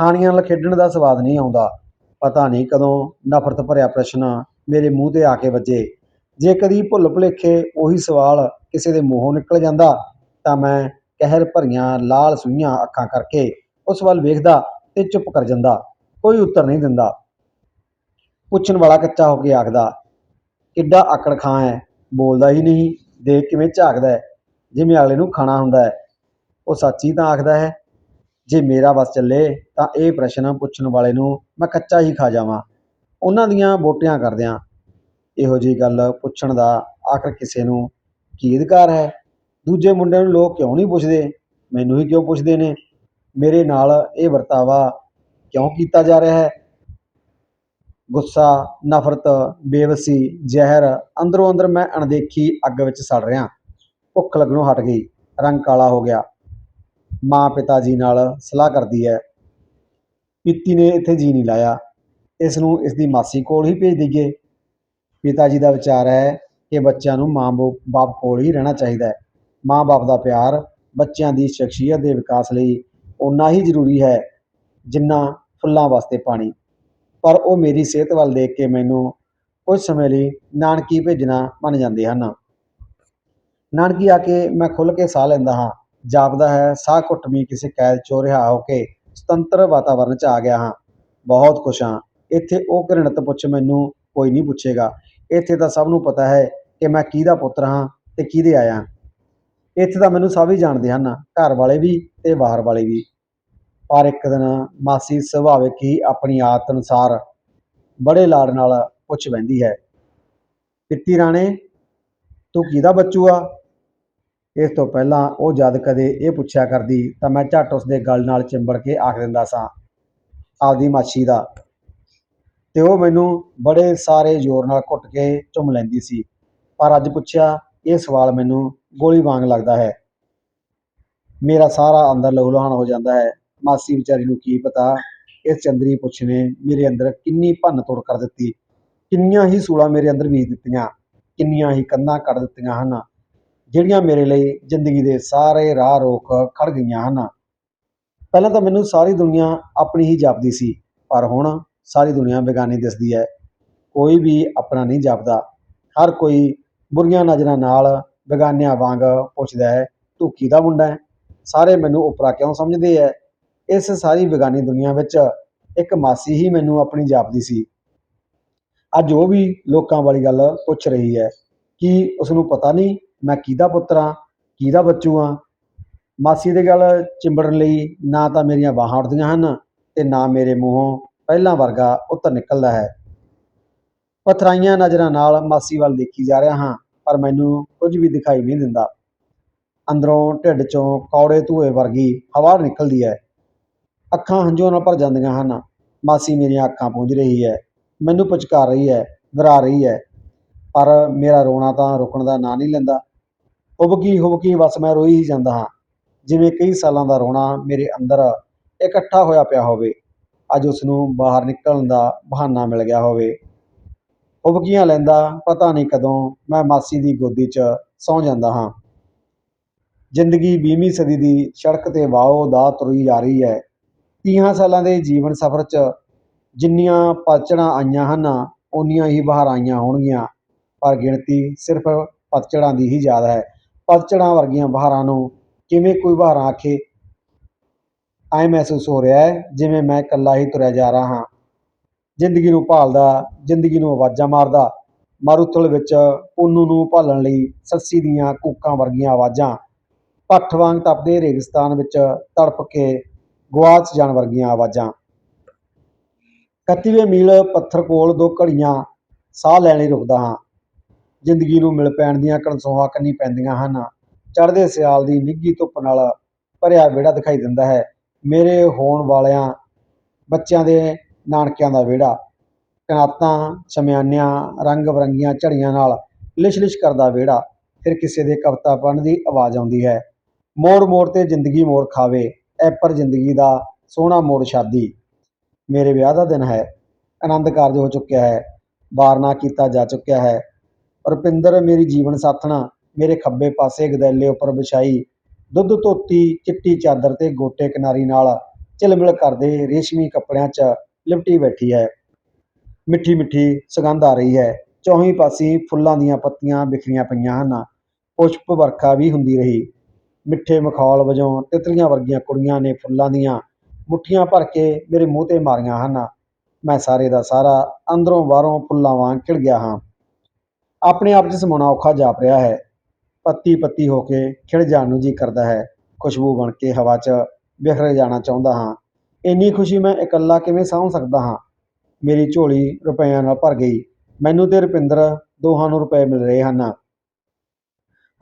ਹਾਣੀਆਂ ਨਾਲ ਖੇਡਣ ਦਾ ਸਵਾਦ ਨਹੀਂ ਆਉਂਦਾ। ਪਤਾ ਨਹੀਂ ਕਦੋਂ ਨਫ਼ਰਤ ਭਰਿਆ ਪ੍ਰਸ਼ਨ ਮੇਰੇ ਮੂੰਹ ਤੇ ਆ ਕੇ ਵੱਜੇ। ਜੇ ਕਦੀ ਭੁੱਲ ਭੁਲੇਖੇ ਉਹੀ ਸਵਾਲ ਕਿਸੇ ਦੇ ਮੂੰਹੋਂ ਨਿਕਲ ਜਾਂਦਾ, ਤਾਂ ਮੈਂ ਕਹਿਰ ਭਰੀਆਂ ਲਾਲ ਸੂਈਆਂ ਅੱਖਾਂ ਕਰਕੇ ਉਸ ਵੱਲ ਵੇਖਦਾ ਤੇ ਚੁੱਪ ਕਰ ਜਾਂਦਾ। ਕੋਈ ਉੱਤਰ ਨਹੀਂ ਦਿੰਦਾ। ਪੁੱਛਣ ਵਾਲਾ ਕੱਚਾ ਹੋ ਕੇ ਆਖਦਾ, ਕਿੱਡਾ ਆਕੜ ਖਾਂ ਹੈ ਬੋਲਦਾ ਹੀ ਨਹੀਂ, ਦੇਖ ਕਿਵੇਂ ਝਾਕਦਾ ਜਿਵੇਂ ਅਗਲੇ ਨੂੰ ਖਾਣਾ ਹੁੰਦਾ ਹੈ ਉਹ ਸੱਚੀ ਤਾਂ ਆਖਦਾ ਹੈ, ਜੇ ਮੇਰਾ ਬਸ ਚੱਲੇ, ਤਾਂ ਇਹ ਪ੍ਰਸ਼ਨ ਪੁੱਛਣ ਵਾਲੇ ਨੂੰ ਮੈਂ ਕੱਚਾ ਹੀ ਖਾ ਜਾਵਾਂ। ਉਹਨਾਂ ਦੀਆਂ ਵੋਟਿਆਂ ਕਰਦਿਆਂ ਇਹੋ ਜਿਹੀ ਗੱਲ ਪੁੱਛਣ ਦਾ ਆਖਰ ਕਿਸੇ ਨੂੰ ਕੀ ਅਧਿਕਾਰ ਹੈ? ਦੂਜੇ ਮੁੰਡਿਆਂ ਨੂੰ ਲੋਕ ਕਿਉਂ ਨਹੀਂ ਪੁੱਛਦੇ? ਮੈਨੂੰ ਹੀ ਕਿਉਂ ਪੁੱਛਦੇ ਨੇ? ਮੇਰੇ ਨਾਲ ਇਹ ਵਰਤਾਵਾ ਕਿਉਂ ਕੀਤਾ ਜਾ ਰਿਹਾ ਹੈ? ਗੁੱਸਾ, ਨਫ਼ਰਤ, ਬੇਵਸੀ, ਜ਼ਹਿਰ, ਅੰਦਰੋਂ ਅੰਦਰ ਮੈਂ ਅਣਦੇਖੀ ਅੱਗ ਵਿੱਚ ਸੜ ਰਿਹਾ। ਭੁੱਖ ਲੱਗਣੋਂ ਹਟ ਗਈ, ਰੰਗ ਕਾਲਾ ਹੋ ਗਿਆ। ਮਾਂ ਪਿਤਾ ਜੀ ਨਾਲ ਸਲਾਹ ਕਰਦੀ ਹੈ, ਪੀਤੀ ਨੇ ਇੱਥੇ ਜੀ ਨਹੀਂ ਲਾਇਆ। ਇਸ ਨੂੰ ਇਸ ਦੀ ਮਾਸੀ ਕੋਲ ਹੀ ਭੇਜ ਦਈਏ। ਪਿਤਾ ਜੀ ਦਾ ਵਿਚਾਰ ਹੈ ਕਿ ਬੱਚਿਆਂ ਨੂੰ ਮਾਂ ਬੋ- ਬਾਪ ਕੋਲ ਹੀ ਰਹਿਣਾ ਚਾਹੀਦਾ ਹੈ। ਮਾਂ ਬਾਪ ਦਾ ਪਿਆਰ ਬੱਚਿਆਂ ਦੀ ਸ਼ਖਸੀਅਤ ਦੇ ਵਿਕਾਸ ਲਈ ਓਨਾ ਹੀ ਜ਼ਰੂਰੀ ਹੈ ਜਿੰਨਾ ਫੁੱਲਾਂ ਵਾਸਤੇ ਪਾਣੀ। ਪਰ ਉਹ ਮੇਰੀ ਸਿਹਤ ਵੱਲ ਦੇਖ ਕੇ ਮੈਨੂੰ ਕੁਝ ਸਮੇਂ ਲਈ ਨਾਨਕੀ ਭੇਜਣਾ ਮੰਨ ਜਾਂਦੇ ਹਨ। ਨਾਨਕੀ ਆ ਕੇ ਮੈਂ ਖੁੱਲ੍ਹ ਕੇ ਸਾਹ ਲੈਂਦਾ ਹਾਂ। ਜਾਪਦਾ ਹੈ, ਸਾਹ ਘੁੱਟਵੀਂ ਕਿਸੇ ਕੈਦ ਚੋਂ ਰਿਹਾ ਹੋ ਕੇ ਸੁਤੰਤਰ ਵਾਤਾਵਰਨ 'ਚ ਆ ਗਿਆ ਹਾਂ। ਬਹੁਤ ਖੁਸ਼ ਹਾਂ। ਇੱਥੇ ਉਹ ਘ੍ਰਿਣਤ ਪੁੱਛ ਮੈਨੂੰ ਕੋਈ ਨਹੀਂ ਪੁੱਛੇਗਾ। ਇੱਥੇ ਤਾਂ ਸਭ ਨੂੰ ਪਤਾ ਹੈ ਕਿ ਮੈਂ ਕਿਹਦਾ ਪੁੱਤਰ ਹਾਂ ਤੇ ਕਿਹਦੇ ਆਇਆ। ਇੱਥੇ ਤਾਂ ਮੈਨੂੰ ਸਭ ਹੀ ਜਾਣਦੇ ਹਨ। ਘਰ ਵਾਲੇ ਵੀ ਤੇ ਬਾਹਰ ਵਾਲੇ ਵੀ। ਪਰ ਇੱਕ ਦਿਨ ਮਾਸੀ ਸੁਭਾਵਿਕ ਹੀ ਆਪਣੀ ਆਦਤ ਅਨੁਸਾਰ ਬੜੇ ਲਾੜ ਨਾਲ ਪੁੱਛ ਬਹਿੰਦੀ ਹੈ, ਪਿੱਤੀ ਰਾਣੇ, ਤੂੰ ਕਿਹਦਾ ਬੱਚੂ ਆ? ਇਸ ਤੋਂ ਪਹਿਲਾਂ ਉਹ ਜਦ ਕਦੇ ਇਹ ਪੁੱਛਿਆ ਕਰਦੀ ਤਾਂ ਮੈਂ ਝੱਟ ਉਸਦੇ ਗਲ ਨਾਲ ਚਿੰਬੜ ਕੇ ਆਖ ਦਿੰਦਾ ਸਾਂ, ਆਪਦੀ ਮਾਛੀ ਦਾ। ਤੇ ਉਹ ਮੈਨੂੰ ਬੜੇ ਸਾਰੇ ਜ਼ੋਰ ਨਾਲ ਘੁੱਟ ਕੇ ਚੁੰਮ ਲੈਂਦੀ ਸੀ, ਪਰ ਅੱਜ ਪੁੱਛਿਆ, ਇਹ ਸਵਾਲ ਮੈਨੂੰ ਗੋਲੀ ਵਾਂਗ ਲੱਗਦਾ ਹੈ। ਮੇਰਾ ਸਾਰਾ ਅੰਦਰ ਲਹੂ ਲੁਹਾਨ ਹੋ ਜਾਂਦਾ ਹੈ। ਮਾਸੀ ਵਿਚਾਰੀ ਨੂੰ ਕੀ ਪਤਾ ਇਸ ਚੰਦਰੀ ਪੁੱਛ ਨੇ ਮੇਰੇ ਅੰਦਰ ਕਿੰਨੀ ਭੰਨ ਤੋੜ ਕਰ ਦਿੱਤੀ। ਕਿੰਨੀਆਂ ਹੀ ਸੂਲਾਂ ਮੇਰੇ ਅੰਦਰ ਬੀਜ ਦਿੱਤੀਆਂ, ਕਿੰਨੀਆਂ ਹੀ ਕੰਧਾਂ ਕੱਢ ਦਿੱਤੀਆਂ ਹਨ, ਜਿਹੜੀਆਂ ਮੇਰੇ ਲਈ ਜ਼ਿੰਦਗੀ ਦੇ ਸਾਰੇ ਰਾਹ ਰੋਕ ਖੜ ਗਈਆਂ ਹਨ। ਪਹਿਲਾਂ ਤਾਂ ਮੈਨੂੰ ਸਾਰੀ ਦੁਨੀਆ ਆਪਣੀ ਹੀ ਜਾਪਦੀ ਸੀ, ਪਰ ਹੁਣ ਸਾਰੀ ਦੁਨੀਆ ਬੇਗਾਨੀ ਦਿਸਦੀ ਹੈ। ਕੋਈ ਵੀ ਆਪਣਾ ਨਹੀਂ ਜਾਪਦਾ। ਹਰ ਕੋਈ ਬੁਰੀਆਂ ਨਜ਼ਰਾਂ ਨਾਲ ਬੇਗਾਨਿਆਂ ਵਾਂਗ ਪੁੱਛਦਾ ਹੈ, ਤੂੰ ਕਿਹਦਾ ਮੁੰਡਾ ਹੈ? ਸਾਰੇ ਮੈਨੂੰ ਉਪਰਾ ਕਿਉਂ ਸਮਝਦੇ ਹੈ? ਇਸ ਸਾਰੀ ਬੇਗਾਨੀ ਦੁਨੀਆ ਵਿੱਚ ਇੱਕ ਮਾਸੀ ਹੀ ਮੈਨੂੰ ਆਪਣੀ ਜਾਪਦੀ ਸੀ। ਅੱਜ ਉਹ ਵੀ ਲੋਕਾਂ ਵਾਲੀ ਗੱਲ ਪੁੱਛ ਰਹੀ ਹੈ ਕਿ ਉਸ ਨੂੰ ਪਤਾ ਨਹੀਂ ਮੈਂ ਕਿਹਦਾ ਪੁੱਤਰ ਹਾਂ, ਕਿਹਦਾ ਬੱਚੂ ਹਾਂ। ਮਾਸੀ ਦੇ ਗੱਲ ਚਿੰਬੜਨ ਲਈ ਨਾ ਤਾਂ ਮੇਰੀਆਂ ਬਾਹਾਂ ਉੱਠਦੀਆਂ ਹਨ ਤੇ ਨਾ ਮੇਰੇ ਮੂੰਹੋਂ ਪਹਿਲਾਂ ਵਰਗਾ ਉੱਤਰ ਨਿਕਲਦਾ ਹੈ। ਪਥਰਾਈਆਂ ਨਜ਼ਰਾਂ ਨਾਲ ਮਾਸੀ ਵੱਲ ਦੇਖੀ ਜਾ ਰਿਹਾ ਹਾਂ, ਪਰ ਮੈਨੂੰ ਕੁਝ ਵੀ ਦਿਖਾਈ ਨਹੀਂ ਦਿੰਦਾ। ਅੰਦਰੋਂ ਢਿੱਡ ਚੋਂ ਕੌੜੇ ਧੂਏ ਵਰਗੀ ਹਵਾ ਨਿਕਲਦੀ ਹੈ। ਅੱਖਾਂ ਹੰਝੂਆਂ ਨਾਲ ਭਰ ਜਾਂਦੀਆਂ ਹਨ। ਮਾਸੀ ਮੇਰੀਆਂ ਅੱਖਾਂ ਪੂੰਝ ਰਹੀ ਹੈ। ਮੈਨੂੰ ਪੁਚਕਾਰ ਰਹੀ ਹੈ ਵਰਾ ਰਹੀ ਹੈ। ਪਰ ਮੇਰਾ ਰੋਣਾ ਤਾਂ ਰੁਕਣ ਦਾ ਨਾਂ ਨਹੀਂ ਲੈਂਦਾ। ਉਬਕੀ ਹੁਬਕੀ ਬਸ ਮੈਂ ਰੋਈ ਹੀ ਜਾਂਦਾ ਹਾਂ। ਜਿਵੇਂ ਕਈ ਸਾਲਾਂ ਦਾ ਰੋਣਾ ਮੇਰੇ ਅੰਦਰ ਇਕੱਠਾ ਹੋਇਆ ਪਿਆ ਹੋਵੇ। ਅੱਜ ਉਸ ਨੂੰ ਬਾਹਰ ਨਿਕਲਣ ਦਾ ਬਹਾਨਾ ਮਿਲ ਗਿਆ ਹੋਵੇ। ਉਬਕੀਆਂ ਲੈਂਦਾ ਪਤਾ ਨਹੀਂ ਕਦੋਂ ਮੈਂ ਮਾਸੀ ਦੀ ਗੋਦੀ 'ਚ ਸੌਂ ਜਾਂਦਾ ਹਾਂ। ਜ਼ਿੰਦਗੀ 20ਵੀਂ ਸਦੀ ਦੀ ਸੜਕ ਤੇ ਵਾਓ ਦਾ ਤੁਰੀ ਜਾ ਰਹੀ ਹੈ। ਤੀਹਾਂ ਸਾਲਾਂ ਦੇ ਜੀਵਨ ਸਫ਼ਰ 'ਚ ਜਿੰਨੀਆਂ ਪਤਝੜਾਂ ਆਈਆਂ ਹਨ ਉਨੀਆਂ ਹੀ ਬਹਾਰਾਂ ਆਈਆਂ ਹੋਣਗੀਆਂ। ਪਰ ਗਿਣਤੀ ਸਿਰਫ ਪਤਝੜਾਂ ਦੀ ਹੀ ਯਾਦ ਹੈ। ਪਤਝੜਾਂ ਵਰਗੀਆਂ ਬਹਾਰਾਂ ਨੂੰ ਕਿਵੇਂ ਕੋਈ ਬਹਾਰਾਂ ਆਖੇ? ਐਂ ਮਹਿਸੂਸ ਹੋ ਰਿਹਾ ਹੈ ਜਿਵੇਂ ਮੈਂ ਇਕੱਲਾ ਹੀ ਤੁਰਿਆ ਜਾ ਰਿਹਾ ਹਾਂ। ਜ਼ਿੰਦਗੀ ਨੂੰ ਭਾਲਦਾ, ਜ਼ਿੰਦਗੀ ਨੂੰ ਆਵਾਜ਼ਾਂ ਮਾਰਦਾ, ਮਾਰੂਥਲ ਵਿੱਚ ਪੁੰਨੂ ਨੂੰ ਭਾਲਣ ਲਈ ਸੱਸੀ ਦੀਆਂ ਕੂਕਾਂ ਵਰਗੀਆਂ ਆਵਾਜ਼ਾਂ। ਪੱਠ ਵਾਂਗ ਤਪਦੇ ਰੇਗਿਸਤਾਨ ਵਿੱਚ ਤੜਪ ਕੇ ਗੁਆਚ ਜਾਣ ਵਰਗੀਆਂ ਆਵਾਜ਼ਾਂ। ਕੱਤੀਵੇਂ ਮੀਲ ਪੱਥਰ ਕੋਲ ਦੋ ਘੜੀਆਂ ਸਾਹ ਲੈਣ ਲਈ ਰੁਕਦਾ ਹਾਂ। ਜ਼ਿੰਦਗੀ ਨੂੰ ਮਿਲ ਪੈਣ ਦੀਆਂ ਕਣਸੋਹਾਂ ਕੰਨੀ ਪੈਂਦੀਆਂ ਹਨ। ਚੜ੍ਹਦੇ ਸਿਆਲ ਦੀ ਨਿੱਘੀ ਧੁੱਪ ਨਾਲ ਭਰਿਆ ਵਿਹੜਾ ਦਿਖਾਈ ਦਿੰਦਾ ਹੈ। ਮੇਰੇ ਹੋਣ ਵਾਲਿਆਂ, ਬੱਚਿਆਂ ਦੇ ਨਾਨਕਿਆਂ ਦਾ ਵਿਹੜਾ। ਕਨਾਤਾਂ ਸ਼ਮਿਆਨਿਆਂ ਰੰਗ ਬਰੰਗੀਆਂ ਝੜੀਆਂ ਨਾਲ ਲਿਸ਼-ਲਿਸ਼ ਕਰਦਾ ਵਿਹੜਾ। ਫਿਰ ਕਿਸੇ ਦੇ ਕਵਿਤਾ ਪੜ੍ਹਨ ਦੀ ਆਵਾਜ਼ ਆਉਂਦੀ ਹੈ। ਮੋੜ ਮੋੜ ਤੇ ਜ਼ਿੰਦਗੀ ਮੋੜ ਖਾਵੇ। ਐ ਪਰ ਜ਼ਿੰਦਗੀ ਦਾ ਸੋਹਣਾ ਮੋੜ ਸ਼ਾਦੀ ਮੇਰੇ ਵਿਆਹ ਦਾ ਦਿਨ ਹੈ, ਆਨੰਦ ਕਾਰਜ ਹੋ ਚੁੱਕਿਆ ਹੈ ਵਾਰਨਾ ਕੀਤਾ ਜਾ ਚੁੱਕਿਆ ਹੈ। ਰੁਪਿੰਦਰ ਮੇਰੀ ਜੀਵਨ ਸਾਥਣਾ, ਮੇਰੇ ਖੱਬੇ ਪਾਸੇ ਗਦੈਲੇ ਉੱਪਰ ਵਿਛਾਈ, ਦੁੱਧ ਧੋਤੀ, ਚਿੱਟੀ ਚਾਦਰ ਤੇ ਗੋਟੇ ਕਿਨਾਰੀ ਨਾਲ ਝਿਲਮਿਲ ਕਰਦੇ ਰੇਸ਼ਮੀ ਕੱਪੜਿਆਂ 'ਚ ਲਿਪਟੀ ਬੈਠੀ ਹੈ। ਮਿੱਠੀ ਮਿੱਠੀ ਸੁਗੰਧ ਆ ਰਹੀ ਹੈ ਚੌਹੀਂ ਪਾਸੇ ਫੁੱਲਾਂ ਦੀਆਂ ਪੱਤੀਆਂ ਬਿਖਰੀਆਂ ਪਈਆਂ ਹਨ। ਪੁਸ਼ਪ ਵਰਖਾ ਵੀ ਹੁੰਦੀ ਰਹੀ। ਮਿੱਠੇ ਮਖੌਲ ਵਜੋਂ ਤਿਤਲੀਆਂ ਵਰਗੀਆਂ ਕੁੜੀਆਂ ਨੇ ਫੁੱਲਾਂ ਦੀਆਂ ਮੁੱਠੀਆਂ ਭਰ ਕੇ ਮੇਰੇ ਮੂੰਹ ਤੇ ਮਾਰੀਆਂ ਹਨ। ਮੈਂ ਸਾਰੇ ਦਾ ਸਾਰਾ ਅੰਦਰੋਂ ਬਾਹਰੋਂ ਫੁੱਲਾਂ ਵਾਂਗ ਖਿੜ ਗਿਆ ਹਾਂ। ਆਪਣੇ ਆਪ 'ਚ ਸਮਾਉਣਾ ਔਖਾ ਜਾਪ ਰਿਹਾ ਹੈ। ਪੱਤੀ ਪੱਤੀ ਹੋ ਕੇ ਖਿੜ ਜਾਣ ਨੂੰ ਜੀ ਕਰਦਾ ਹੈ। ਖੁਸ਼ਬੂ ਬਣ ਕੇ ਹਵਾ 'ਚ ਬਿਖਰ ਜਾਣਾ ਚਾਹੁੰਦਾ ਹਾਂ। ਇੰਨੀ ਖੁਸ਼ੀ ਮੈਂ ਇਕੱਲਾ ਕਿਵੇਂ ਸਾਂਭ ਸਕਦਾ ਹਾਂ? ਮੇਰੀ ਝੋਲੀ ਰੁਪਈਆਂ ਨਾਲ ਭਰ ਗਈ। ਮੈਨੂੰ ਤੇ ਰੁਪਿੰਦਰ ਦੋਹਾਂ ਨੂੰ ਰੁਪਏ ਮਿਲ ਰਹੇ ਹਨ।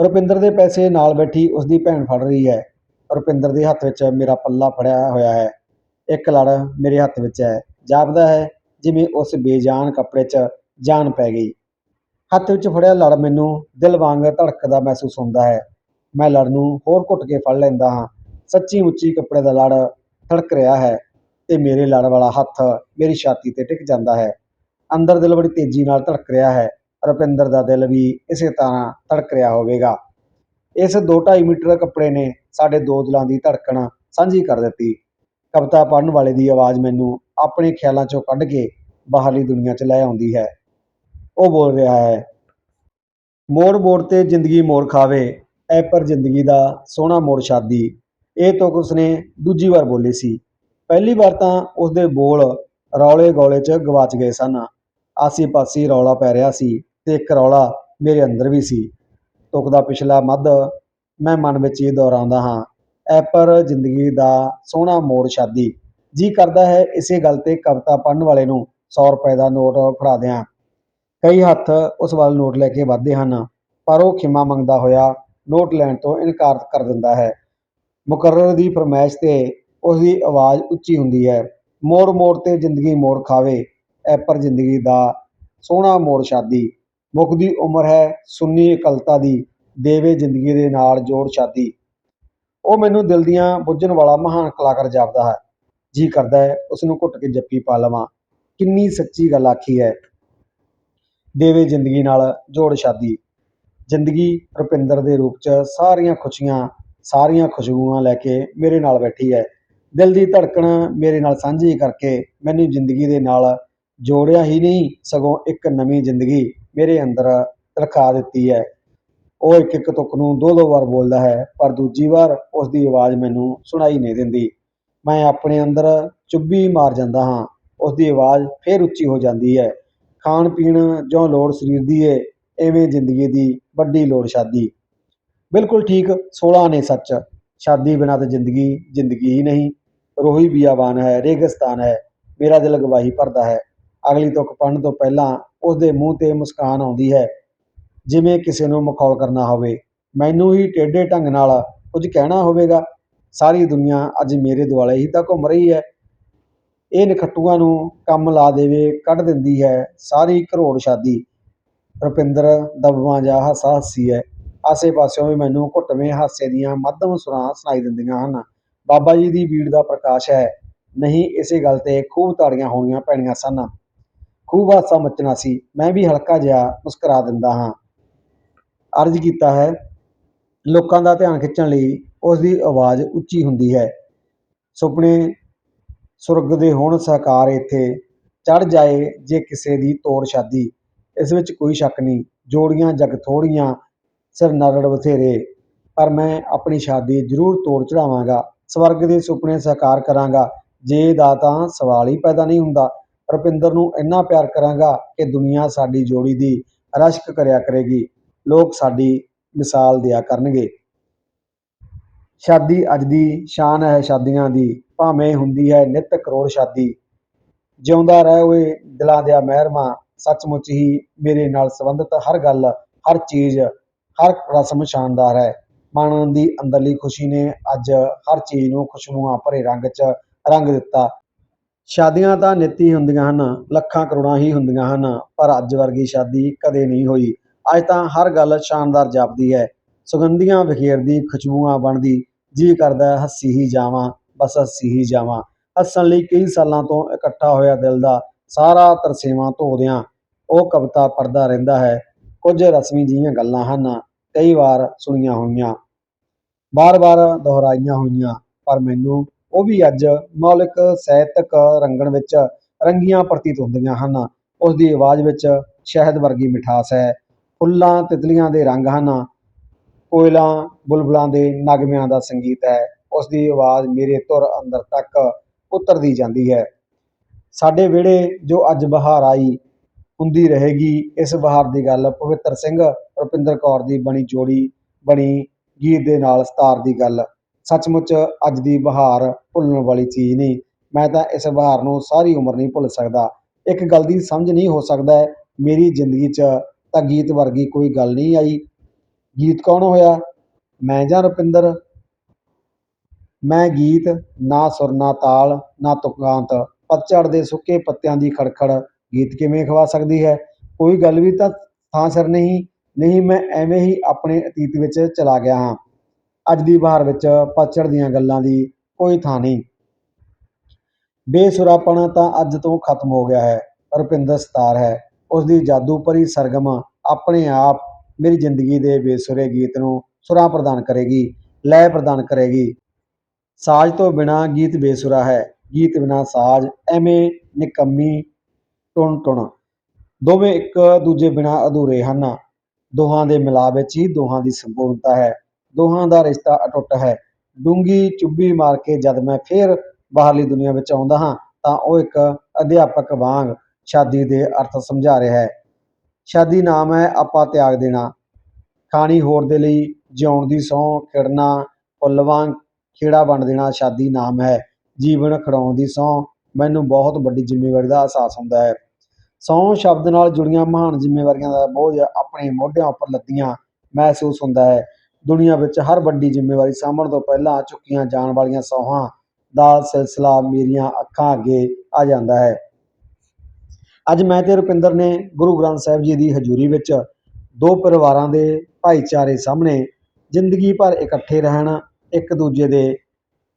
ਰੁਪਿੰਦਰ ਦੇ ਪੈਸੇ ਨਾਲ ਬੈਠੀ ਉਸ ਦੀ ਭੈਣ ਫੜ ਰਹੀ ਹੈ। ਰੁਪਿੰਦਰ ਦੇ ਹੱਥ ਵਿੱਚ ਮੇਰਾ ਪੱਲਾ ਫੜਿਆ ਹੋਇਆ ਹੈ। ਇੱਕ ਲੜ ਮੇਰੇ ਹੱਥ ਵਿੱਚ ਹੈ। ਜਾਪਦਾ ਹੈ ਜਿਵੇਂ ਉਸ ਬੇਜਾਨ ਕੱਪੜੇ 'ਚ ਜਾਨ ਪੈ ਗਈ। ਹੱਥ ਵਿੱਚ ਫੜਿਆ ਲੜ ਮੈਨੂੰ ਦਿਲ ਵਾਂਗ ਧੜਕਦਾ ਮਹਿਸੂਸ ਹੁੰਦਾ ਹੈ। ਮੈਂ ਲੜ ਨੂੰ ਹੋਰ ਘੁੱਟ ਕੇ ਫੜ ਲੈਂਦਾ ਹਾਂ। ਸੱਚੀ ਮੁੱਚੀ ਕੱਪੜੇ ਦਾ ਲੜ ਧੜਕ ਰਿਹਾ ਹੈ ਤੇ ਮੇਰੇ ਲੜ ਵਾਲਾ ਹੱਥ ਮੇਰੀ ਛਾਤੀ ਤੇ ਟਿਕ ਜਾਂਦਾ ਹੈ। ਅੰਦਰ ਦਿਲ ਬੜੀ ਤੇਜ਼ੀ ਨਾਲ ਧੜਕ ਰਿਹਾ ਹੈ। ਰੁਪਿੰਦਰ ਦਾ ਦਿਲ ਵੀ ਇਸੇ ਤਰ੍ਹਾਂ ਧੜਕ ਰਿਹਾ ਹੋਵੇਗਾ। ਇਸ 2.5 ਮੀਟਰ ਕੱਪੜੇ ਨੇ ਸਾਡੇ ਦੋ ਦਿਲਾਂ ਦੀ ਧੜਕਣ ਸਾਂਝੀ ਕਰ ਦਿੱਤੀ। ਕਵਿਤਾ ਪੜ੍ਹਨ ਵਾਲੇ ਦੀ ਆਵਾਜ਼ ਮੈਨੂੰ ਆਪਣੇ ਖਿਆਲਾਂ ਚੋਂ ਕੱਢ ਕੇ ਬਾਹਰਲੀ ਦੁਨੀਆ 'ਚ ਲੈ ਆਉਂਦੀ ਹੈ। ਉਹ ਬੋਲ ਰਿਹਾ ਹੈ ਮੋੜ ਮੋੜ ਤੇ ਜ਼ਿੰਦਗੀ ਮੋੜ ਖਾਵੇ, ਐ ਪਰ ਜ਼ਿੰਦਗੀ ਦਾ ਸੋਹਣਾ ਮੋੜ ਸ਼ਾਦੀ। ਇਹ ਤੁਕ ਉਸਨੇ ਦੂਜੀ ਵਾਰ ਬੋਲੀ ਸੀ। ਪਹਿਲੀ ਵਾਰ ਤਾਂ ਉਸਦੇ ਬੋਲ ਰੌਲੇ ਗੌਲੇ 'ਚ ਗਵਾਚ ਗਏ ਸਨ। ਆਸੀ-ਪਾਸੀ ਰੌਲਾ ਪੈ ਰਿਹਾ ਸੀ। ਤੇ ਇੱਕ ਰੌਲਾ ਮੇਰੇ ਅੰਦਰ ਵੀ ਸੀ। ਤੁਕਦਾ ਪਿਛਲਾ ਮੱਧ ਮੈਂ ਮਨ ਵਿੱਚ ਇਹ ਦੁਹਰਾਉਂਦਾ ਹਾਂ, ਐ ਪਰ ਜ਼ਿੰਦਗੀ ਦਾ ਸੋਹਣਾ ਮੋੜ ਸ਼ਾਦੀ। ਜੀ ਕਰਦਾ ਹੈ ਇਸੇ ਗੱਲ ਤੇ ਕਵਿਤਾ ਪੜ੍ਹਨ ਵਾਲੇ ਨੂੰ 100 ਰੁਪਏ ਦਾ ਨੋਟ ਫੜਾ ਦਿਆਂ। ਕਈ ਹੱਥ ਉਸ ਵੱਲ ਨੋਟ ਲੈ ਕੇ ਵੱਧਦੇ ਹਨ, ਪਰ ਉਹ ਖਿਮਾ ਮੰਗਦਾ ਹੋਇਆ ਨੋਟ ਲੈਣ ਤੋਂ ਇਨਕਾਰ ਕਰ ਦਿੰਦਾ ਹੈ। ਮੁਕਰਰ ਦੀ ਫਰਮਾਇਸ਼ ਤੇ ਉਸ ਦੀ ਆਵਾਜ਼ ਉੱਚੀ ਹੁੰਦੀ ਹੈ, ਮੋੜ ਮੋੜ ਤੇ ਜ਼ਿੰਦਗੀ ਮੋੜ ਖਾਵੇ, ਐ ਪਰ ਜ਼ਿੰਦਗੀ ਦਾ ਸੋਹਣਾ ਮੋੜ ਸ਼ਾਦੀ। ਮੁੱਕਦੀ ਉਮਰ ਹੈ ਸੁੰਨੀ ਇਕਲਤਾ ਦੀ, ਦੇਵੇ ਜ਼ਿੰਦਗੀ ਦੇ ਨਾਲ ਜੋੜ ਸ਼ਾਦੀ ਉਹ ਮੈਨੂੰ ਦਿਲ ਦੀਆਂ ਬੁੱਝਣ ਵਾਲਾ ਮਹਾਨ ਕਲਾਕਾਰ ਜਾਪਦਾ ਹੈ। ਜੀ ਕਰਦਾ ਹੈ ਉਸ ਨੂੰ ਘੁੱਟ ਕੇ ਜੱਫੀ ਪਾ ਲਵਾਂ। ਕਿੰਨੀ ਸੱਚੀ ਗੱਲ ਆਖੀ ਹੈ। ਦੇਵੇ ਜ਼ਿੰਦਗੀ ਨਾਲ ਜੋੜ ਸ਼ਾਦੀ ਜ਼ਿੰਦਗੀ ਰੁਪਿੰਦਰ ਦੇ ਰੂਪ 'ਚ ਸਾਰੀਆਂ ਖੁਸ਼ੀਆਂ, ਸਾਰੀਆਂ ਖੁਸ਼ਬੂਆਂ ਲੈ ਕੇ ਮੇਰੇ ਨਾਲ ਬੈਠੀ ਹੈ। ਦਿਲ ਦੀ ਧੜਕਣ ਮੇਰੇ ਨਾਲ ਸਾਂਝੀ ਕਰਕੇ ਮੈਨੂੰ ਜ਼ਿੰਦਗੀ ਦੇ ਨਾਲ ਜੋੜਿਆ ਹੀ ਨਹੀਂ, ਸਗੋਂ ਇੱਕ ਨਵੀਂ ਜ਼ਿੰਦਗੀ। ਮੇਰੇ ਅੰਦਰ ਰਖਾ ਦਿੱਤੀ ਹੈ। ਉਹ ਇੱਕ ਇੱਕ ਤੁਕ ਨੂੰ ਦੋ ਦੋ ਵਾਰ ਬੋਲਦਾ ਹੈ, ਪਰ ਦੂਜੀ ਵਾਰ ਉਸ ਦੀ ਆਵਾਜ਼ ਮੈਨੂੰ ਸੁਣਾਈ ਨਹੀਂ ਦਿੰਦੀ। ਮੈਂ ਆਪਣੇ ਅੰਦਰ ਚੁੱਭੀ ਮਾਰ ਜਾਂਦਾ ਹਾਂ। ਉਸ ਦੀ ਆਵਾਜ਼ ਫਿਰ ਉੱਚੀ ਹੋ ਜਾਂਦੀ ਹੈ। ਖਾਣ ਪੀਣ ਜੋ ਲੋੜ ਸਰੀਰ ਦੀ ਏ, ਐਵੇਂ ਜ਼ਿੰਦਗੀ ਦੀ ਵੱਡੀ ਲੋੜ ਸ਼ਾਦੀ। ਬਿਲਕੁਲ ਠੀਕ 16 ਨੇ ਸੱਚ। ਸ਼ਾਦੀ ਬਿਨਾਂ ਤਾਂ ਜ਼ਿੰਦਗੀ ਜ਼ਿੰਦਗੀ ਹੀ ਨਹੀਂ। ਰੋਹੀ ਬਿਆਬਾਨ ਹੈ, ਰੇਗਿਸਤਾਨ ਹੈ। ਮੇਰਾ ਦਿਲ ਗਵਾਹੀ ਭਰਦਾ ਹੈ। ਅਗਲੀ ਤੁਕ ਪੜ੍ਹਨ ਤੋਂ ਪਹਿਲਾਂ ਉਸ ਦੇ ਮੂੰਹ ਤੇ ਮੁਸਕਾਨ ਆਉਂਦੀ ਹੈ। ਜਿਵੇਂ ਕਿਸੇ ਨੂੰ ਮਖੌਲ ਕਰਨਾ ਹੋਵੇ। ਮੈਨੂੰ ਹੀ ਟੇਢੇ ਢੰਗ ਨਾਲ ਕੁਝ ਕਹਿਣਾ ਹੋਵੇਗਾ। ਸਾਰੀ ਦੁਨੀਆ ਅੱਜ ਮੇਰੇ ਦੁਆਲੇ ਹੀ ਤਾਂ ਘੁੰਮ ਰਹੀ ਹੈ। ਇਹ ਨਖੱਟੂਆਂ ਨੂੰ ਕੰਮ ਲਾ ਦੇਵੇ, ਕੱਢ ਦਿੰਦੀ ਹੈ। ਸਾਰੀ ਘਰੋੜ ਸ਼ਾਦੀ। ਰੁਪਿੰਦਰ ਦਬਵਾਂ ਜਾਂ ਹਾਸਾ ਹੱਸੀ ਹੈ। ਆਸੇ ਪਾਸਿਓਂ ਵੀ ਮੈਨੂੰ ਘੁੱਟਵੇਂ ਹਾਸੇ ਦੀਆਂ ਮੱਧਮ ਸੁਰਾਂ ਸੁਣਾਈ ਦਿੰਦੀਆਂ ਹਨ। ਬਾਬਾ ਜੀ ਦੀ ਬੀੜ ਦਾ ਪ੍ਰਕਾਸ਼ ਹੈ। ਨਹੀਂ, ਇਸੇ ਗੱਲ ਤੇ ਖੂਬ ਤਾੜੀਆਂ ਹੋਣੀਆਂ ਪੈਣੀਆਂ ਸਨ। ਖੂਬ ਹਾਸਾ ਮਚਣਾ ਸੀ। ਮੈਂ ਵੀ ਹਲਕਾ ਜਿਹਾ ਮੁਸਕਰਾ ਦਿੰਦਾ ਹਾਂ। ਅਰਜ਼ ਕੀਤਾ ਹੈ ਲੋਕਾਂ ਦਾ ਧਿਆਨ ਖਿੱਚਣ ਲਈ ਉਸ ਦੀ ਆਵਾਜ਼ ਉੱਚੀ ਹੁੰਦੀ ਹੈ। ਸੁਪਨੇ ਸੁਰਗ ਦੇ ਹੋਣ ਸਾਕਾਰ ਇੱਥੇ ਚੜ ਜਾਏ ਜੇ ਕਿਸੇ ਦੀ ਤੋੜ ਸ਼ਾਦੀ ਇਸ ਵਿੱਚ ਕੋਈ ਸ਼ੱਕ ਨਹੀਂ। ਜੋੜੀਆਂ, ਜਗ ਥੋੜੀਆਂ, ਸਿਰ ਨਰੜ ਬਥੇਰੇ। ਪਰ ਮੈਂ ਆਪਣੀ ਸ਼ਾਦੀ ਜ਼ਰੂਰ ਤੋੜ ਚੜਾਵਾਂਗਾ ਸਵਰਗ ਦੇ ਸੁਪਨੇ ਸਾਕਾਰ ਕਰਾਂਗਾ। ਜੇ ਦਾ ਤਾਂ ਸਵਾਲ ਹੀ ਪੈਦਾ ਨਹੀਂ ਹੁੰਦਾ। ਰੁਪਿੰਦਰ ਨੂੰ ਇੰਨਾ ਪਿਆਰ ਕਰਾਂਗਾ ਕਿ ਦੁਨੀਆ ਸਾਡੀ ਜੋੜੀ ਦੀ ਰਸ਼ਕ ਕਰਿਆ ਕਰੇਗੀ। ਲੋਕ ਸਾਡੀ ਮਿਸਾਲ ਦਿਆ ਕਰਨਗੇ। ਸ਼ਾਦੀ ਅੱਜ ਦੀ ਸ਼ਾਨ ਹੈ ਸ਼ਾਦੀਆਂ ਦੀ, ਭਾਵੇਂ ਹੁੰਦੀ ਹੈ ਨਿਤ ਕਰੋੜ ਸ਼ਾਦੀ। ਜਿਉਂਦਾ ਰਹਿ ਹੋਏ ਦਿਲਾਂ ਦਿਆ ਮਹਿਰਮਾ, ਸੱਚਮੁੱਚ ਹੀ ਮੇਰੇ ਨਾਲ ਸੰਬੰਧਿਤ ਹਰ ਗੱਲ, ਹਰ ਚੀਜ਼, ਹਰ ਰਸਮ ਸ਼ਾਨਦਾਰ ਹੈ। ਮਨ ਦੀ ਅੰਦਰਲੀ ਖੁਸ਼ੀ ਨੇ ਅੱਜ ਹਰ ਚੀਜ਼ ਨੂੰ ਖੁਸ਼ਬੂਆਂ ਭਰੇ ਰੰਗ 'ਚ ਰੰਗ ਦਿੱਤਾ। ਸ਼ਾਦੀਆਂ ਤਾਂ ਨਿੱਤ ਹੁੰਦੀਆਂ ਹਨ, ਲੱਖਾਂ ਕਰੋੜਾਂ ਹੀ ਹੁੰਦੀਆਂ ਹਨ, ਪਰ ਅੱਜ ਵਰਗੀ ਸ਼ਾਦੀ ਕਦੇ ਨਹੀਂ ਹੋਈ। ਅੱਜ ਤਾਂ ਹਰ ਗੱਲ ਸ਼ਾਨਦਾਰ ਜਾਪਦੀ ਹੈ। ਸੁਗੰਧੀਆਂ ਬਖੇਰਦੀ ਖੁਸ਼ਬੂਆਂ ਬਣਦੀ, ਜੀ ਕਰਦਾ ਹੱਸੀ ਹੀ ਜਾਵਾਂ, ਬਸ ਹੱਸੀ ਹੀ ਜਾਵਾਂ। ਹੱਸਣ ਲਈ ਕਈ ਸਾਲਾਂ ਤੋਂ ਇਕੱਠਾ ਹੋਇਆ ਦਿਲ ਦਾ ਸਾਰਾ ਤਰਸੇਵਾਂ ਧੋਦਿਆਂ ਉਹ ਕਵਿਤਾ ਪੜ੍ਹਦਾ ਰਹਿੰਦਾ ਹੈ। ਕੁਝ ਰਸਮੀ ਜਿਹੀਆਂ ਗੱਲਾਂ ਹਨ, ਕਈ ਵਾਰ ਸੁਣੀਆਂ ਹੋਈਆਂ ਬਾਰ-ਬਾਰ ਦੁਹਰਾਈਆਂ ਹੋਈਆਂ, ਪਰ ਮੈਨੂੰ ਉਹ ਵੀ ਅੱਜ ਮੌਲਿਕ ਸਾਹਿਤਕ ਰੰਗਣ ਵਿੱਚ ਰੰਗੀਆਂ ਪ੍ਰਤੀਤ ਹੁੰਦੀਆਂ ਹਨ। ਉਸ ਦੀ ਆਵਾਜ਼ ਵਿੱਚ ਸ਼ਹਿਦ ਵਰਗੀ ਮਿਠਾਸ ਹੈ। ਫੁੱਲਾਂ ਤਿਤਲੀਆਂ ਦੇ ਰੰਗ ਹਨ। ਕੋਇਲਾਂ, ਬੁਲਬੁਲਾਂ ਦੇ ਨਗਮਿਆਂ ਦਾ ਸੰਗੀਤ ਹੈ। ਉਸ ਦੀ ਆਵਾਜ਼ ਮੇਰੇ ਧੁਰ ਅੰਦਰ ਤੱਕ ਉਤਰਦੀ ਜਾਂਦੀ ਹੈ। ਸਾਡੇ ਵਿਹੜੇ ਜੋ ਅੱਜ ਬਹਾਰ ਆਈ ਹੁੰਦੀ ਰਹੇਗੀ, ਇਸ ਬਹਾਰ ਦੀ ਗੱਲ ਪਵਿੱਤਰ ਸਿੰਘ ਰੁਪਿੰਦਰ ਕੌਰ ਦੀ ਬਣੀ ਜੋੜੀ ਬਣੀ ਗੀਤ ਦੇ ਨਾਲ ਸਤਾਰ ਦੀ ਗੱਲ। ਸੱਚਮੁੱਚ ਅੱਜ ਦੀ ਬਹਾਰ ਭੁੱਲਣ ਵਾਲੀ ਚੀਜ਼ ਨਹੀਂ। ਮੈਂ ਤਾਂ ਇਸ ਬਹਾਰ ਨੂੰ ਸਾਰੀ ਉਮਰ ਨਹੀਂ ਭੁੱਲ ਸਕਦਾ। ਇੱਕ ਗੱਲ ਦੀ ਸਮਝ ਨਹੀਂ ਹੋ ਸਕਦਾ ਮੇਰੀ ਜ਼ਿੰਦਗੀ 'ਚ ਤਾਂ ਗੀਤ ਵਰਗੀ ਕੋਈ ਗੱਲ ਨਹੀਂ ਆਈ। ਗੀਤ ਕੌਣ ਹੋਇਆ? ਮੈਂ ਜਾਂ ਰੁਪਿੰਦਰ? ਮੈਂ ਗੀਤ, ਨਾ ਸੁਰ, ਨਾ ਤਾਲ, ਨਾ ਤੁਕਾਂਤ ਪਤਝੜ ਦੇ ਸੁੱਕੇ ਪੱਤਿਆਂ ਦੀ ਖੜਖੜ ਗੀਤ ਕਿਵੇਂ ਖਵਾ ਸਕਦੀ ਹੈ? ਕੋਈ ਗੱਲ ਵੀ ਤਾਂ ਥਾਂ ਸਿਰ ਨਹੀਂ। ਨਹੀਂ, ਮੈਂ ਐਵੇਂ ਹੀ ਆਪਣੇ ਅਤੀਤ ਵਿੱਚ ਚਲਾ ਗਿਆ ਹਾਂ। ਅੱਜ ਦੀ ਬਹਾਰ ਵਿੱਚ ਪਤਝੜ ਦੀਆਂ ਗੱਲਾਂ ਦੀ ਕੋਈ ਥਾਂ ਨਹੀਂ। ਬੇਸੁਰਾਪਣ ਤਾਂ ਅੱਜ ਤੋਂ ਖਤਮ ਹੋ ਗਿਆ ਹੈ, ਰੁਪਿੰਦਰ ਸਤਾਰ ਹੈ। ਉਸ ਦੀ ਜਾਦੂ ਭਰੀ ਸਰਗਮ ਆਪਣੇ ਆਪ ਮੇਰੀ ਜ਼ਿੰਦਗੀ ਦੇ ਬੇਸੁਰੇ ਗੀਤ ਨੂੰ ਸੁਰਾਂ ਪ੍ਰਦਾਨ ਕਰੇਗੀ ਲੈ ਪ੍ਰਦਾਨ ਕਰੇਗੀ। ਸਾਜ਼ ਤੋਂ ਬਿਨਾ ਗੀਤ ਬੇਸੁਰਾ ਹੈ, ਗੀਤ ਬਿਨਾ ਸਾਜ਼ ਐਵੇਂ ਨਿਕੰਮੀ ਟੁਣ ਟੁਣ। ਦੋਵੇਂ ਇੱਕ ਦੂਜੇ ਬਿਨਾ ਅਧੂਰੇ ਹਨ। ਦੋਹਾਂ ਦੇ ਮਿਲਾਪ ਵਿੱਚ ਹੀ ਦੋਹਾਂ ਦੀ ਸੰਪੂਰਨਤਾ ਹੈ। ਦੋਹਾਂ ਦਾ ਰਿਸ਼ਤਾ ਅਟੁੱਟ ਹੈ। ਡੂੰਗੀ ਚੁੱਭੀ ਮਾਰ ਕੇ ਜਦ ਮੈਂ ਫੇਰ ਬਾਹਰਲੀ ਦੁਨੀਆ ਵਿੱਚ ਆਉਂਦਾ ਹਾਂ, ਤਾਂ ਉਹ ਇੱਕ ਅਧਿਆਪਕ ਵਾਂਗ ਸ਼ਾਦੀ ਦੇ ਅਰਥ ਸਮਝਾ ਰਿਹਾ ਹੈ। ਸ਼ਾਦੀ ਨਾਮ ਹੈ ਆਪਾਂ ਤਿਆਗ ਦੇਣਾ। ਖਾਣੀ ਹੋਰ ਦੇ ਲਈ ਜਿਉਣ ਦੀ ਸਹੁੰ, ਖਿੜਨਾ, ਫੁੱਲ ਵਾਂਗ ਖੇੜਾ ਬਣ ਦੇਣਾ ਸ਼ਾਦੀ ਨਾਮ ਹੈ। ਜੀਵਨ ਖੜਾਉਣ ਦੀ ਸਹੁੰ ਮੈਨੂੰ ਬਹੁਤ ਵੱਡੀ ਜ਼ਿੰਮੇਵਾਰੀ ਦਾ ਅਹਿਸਾਸ ਹੁੰਦਾ ਹੈ। ਸਹੁੰ ਸ਼ਬਦ ਨਾਲ ਜੁੜੀਆਂ ਮਹਾਨ ਜ਼ਿੰਮੇਵਾਰੀਆਂ ਦਾ ਬੋਝ ਆਪਣੇ ਮੋਢਿਆਂ ਉੱਪਰ ਲੱਦੀਆਂ ਮਹਿਸੂਸ ਹੁੰਦਾ ਹੈ। ਦੁਨੀਆ ਵਿੱਚ ਹਰ ਵੱਡੀ ਜ਼ਿੰਮੇਵਾਰੀ ਸਾਂਭਣ ਤੋਂ ਪਹਿਲਾਂ ਚੁੱਕੀਆਂ ਜਾਣ ਵਾਲੀਆਂ ਸਹੁੰਆਂ ਦਾ ਸਿਲਸਿਲਾ ਮੇਰੀਆਂ ਅੱਖਾਂ ਅੱਗੇ ਆ ਜਾਂਦਾ ਹੈ। ਅੱਜ ਮੈਂ ਤੇ ਰੁਪਿੰਦਰ ਨੇ ਗੁਰੂ ਗ੍ਰੰਥ ਸਾਹਿਬ ਜੀ ਦੀ ਹਜ਼ੂਰੀ ਵਿੱਚ ਦੋ ਪਰਿਵਾਰਾਂ ਦੇ ਭਾਈਚਾਰੇ ਸਾਹਮਣੇ ਜ਼ਿੰਦਗੀ ਭਰ ਇਕੱਠੇ ਰਹਿਣ, ਇੱਕ ਦੂਜੇ ਦੇ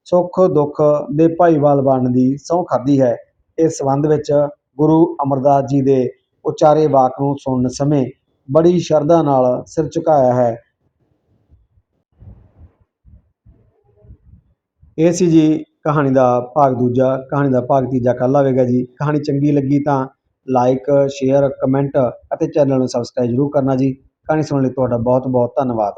ਸੁੱਖ ਦੁੱਖ ਦੇ ਭਾਈਵਾਲ ਬਣਨ ਦੀ ਸਹੁੰ ਖਾਧੀ ਹੈ। ਇਸ ਸੰਬੰਧ ਵਿੱਚ ਗੁਰੂ ਅਮਰਦਾਸ ਜੀ ਦੇ ਉਚਾਰੇ ਵਾਕ ਨੂੰ ਸੁਣਨ ਸਮੇਂ ਬੜੀ ਸ਼ਰਧਾ ਨਾਲ ਸਿਰ ਝੁਕਾਇਆ ਹੈ। ਇਹ ਸੀ ਜੀ ਕਹਾਣੀ ਦਾ ਭਾਗ ਦੂਜਾ, ਕਹਾਣੀ ਦਾ ਭਾਗ ਤੀਜਾ ਕੱਲ੍ਹ ਆਵੇਗਾ ਜੀ। ਕਹਾਣੀ ਚੰਗੀ ਲੱਗੀ ਤਾਂ ਲਾਈਕ ਸ਼ੇਅਰ ਕਮੈਂਟ ਅਤੇ ਚੈਨਲ ਨੂੰ ਸਬਸਕ੍ਰਾਈਬ ਜ਼ਰੂਰ ਕਰਨਾ ਜੀ। ਕਹਾਣੀ ਸੁਣਨ ਲਈ ਤੁਹਾਡਾ ਬਹੁਤ ਬਹੁਤ ਧੰਨਵਾਦ।